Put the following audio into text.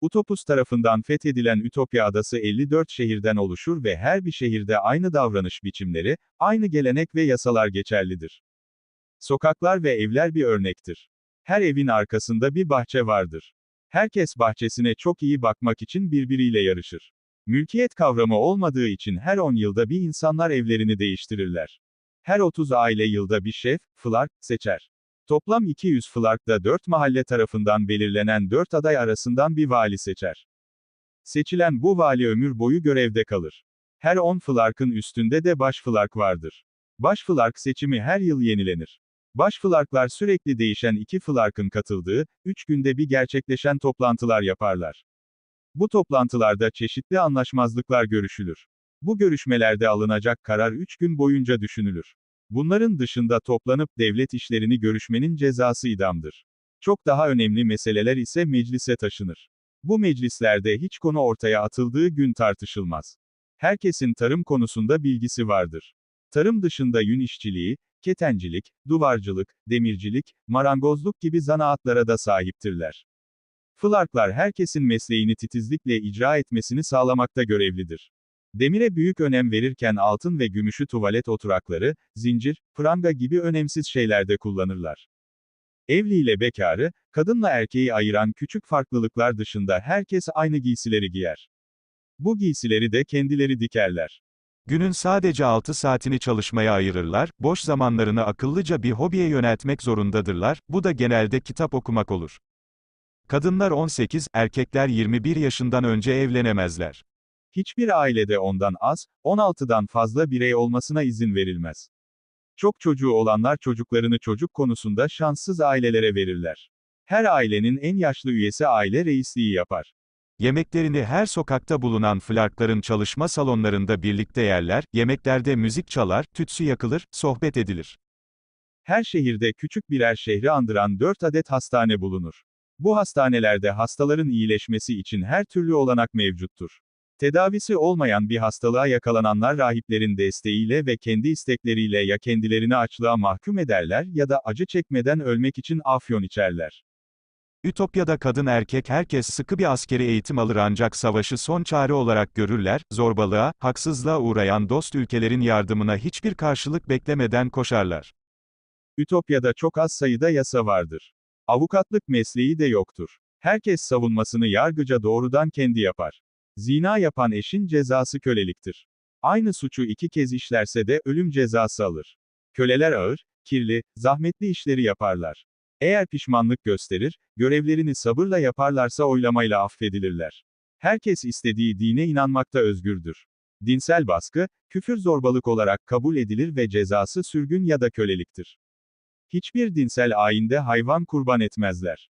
Utopus tarafından fethedilen Ütopya adası 54 şehirden oluşur ve her bir şehirde aynı davranış biçimleri, aynı gelenek ve yasalar geçerlidir. Sokaklar ve evler bir örnektir. Her evin arkasında bir bahçe vardır. Herkes bahçesine çok iyi bakmak için birbiriyle yarışır. Mülkiyet kavramı olmadığı için her 10 yılda bir insanlar evlerini değiştirirler. Her 30 aile yılda bir şef, flark, seçer. Toplam 200 flarkta 4 mahalle tarafından belirlenen 4 aday arasından bir vali seçer. Seçilen bu vali ömür boyu görevde kalır. Her 10 flarkın üstünde de baş flark vardır. Baş flark seçimi her yıl yenilenir. Baş flarklar sürekli değişen iki flarkın katıldığı, 3 günde bir gerçekleşen toplantılar yaparlar. Bu toplantılarda çeşitli anlaşmazlıklar görüşülür. Bu görüşmelerde alınacak karar 3 gün boyunca düşünülür. Bunların dışında toplanıp devlet işlerini görüşmenin cezası idamdır. Çok daha önemli meseleler ise meclise taşınır. Bu meclislerde hiç konu ortaya atıldığı gün tartışılmaz. Herkesin tarım konusunda bilgisi vardır. Tarım dışında yün işçiliği, ketencilik, duvarcılık, demircilik, marangozluk gibi zanaatlara da sahiptirler. Flarklar herkesin mesleğini titizlikle icra etmesini sağlamakta görevlidir. Demire büyük önem verirken altın ve gümüşü tuvalet oturakları, zincir, pranga gibi önemsiz şeylerde kullanırlar. Evli ile bekarı, kadınla erkeği ayıran küçük farklılıklar dışında herkes aynı giysileri giyer. Bu giysileri de kendileri dikerler. Günün sadece 6 saatini çalışmaya ayırırlar, boş zamanlarını akıllıca bir hobiye yöneltmek zorundadırlar, bu da genelde kitap okumak olur. Kadınlar 18, erkekler 21 yaşından önce evlenemezler. Hiçbir ailede ondan az, 16'dan fazla birey olmasına izin verilmez. Çok çocuğu olanlar çocuklarını çocuk konusunda şanssız ailelere verirler. Her ailenin en yaşlı üyesi aile reisliği yapar. Yemeklerini her sokakta bulunan flarkların çalışma salonlarında birlikte yerler, yemeklerde müzik çalar, tütsü yakılır, sohbet edilir. Her şehirde küçük birer şehri andıran 4 adet hastane bulunur. Bu hastanelerde hastaların iyileşmesi için her türlü olanak mevcuttur. Tedavisi olmayan bir hastalığa yakalananlar rahiplerin desteğiyle ve kendi istekleriyle ya kendilerini açlığa mahkum ederler ya da acı çekmeden ölmek için afyon içerler. Ütopya'da kadın erkek herkes sıkı bir askeri eğitim alır ancak savaşı son çare olarak görürler, zorbalığa, haksızlığa uğrayan dost ülkelerin yardımına hiçbir karşılık beklemeden koşarlar. Ütopya'da çok az sayıda yasa vardır. Avukatlık mesleği de yoktur. Herkes savunmasını yargıca doğrudan kendi yapar. Zina yapan eşin cezası köleliktir. Aynı suçu iki kez işlerse de ölüm cezası alır. Köleler ağır, kirli, zahmetli işleri yaparlar. Eğer pişmanlık gösterir, görevlerini sabırla yaparlarsa oylamayla affedilirler. Herkes istediği dine inanmakta özgürdür. Dinsel baskı, küfür zorbalık olarak kabul edilir ve cezası sürgün ya da köleliktir. Hiçbir dinsel ayinde hayvan kurban etmezler.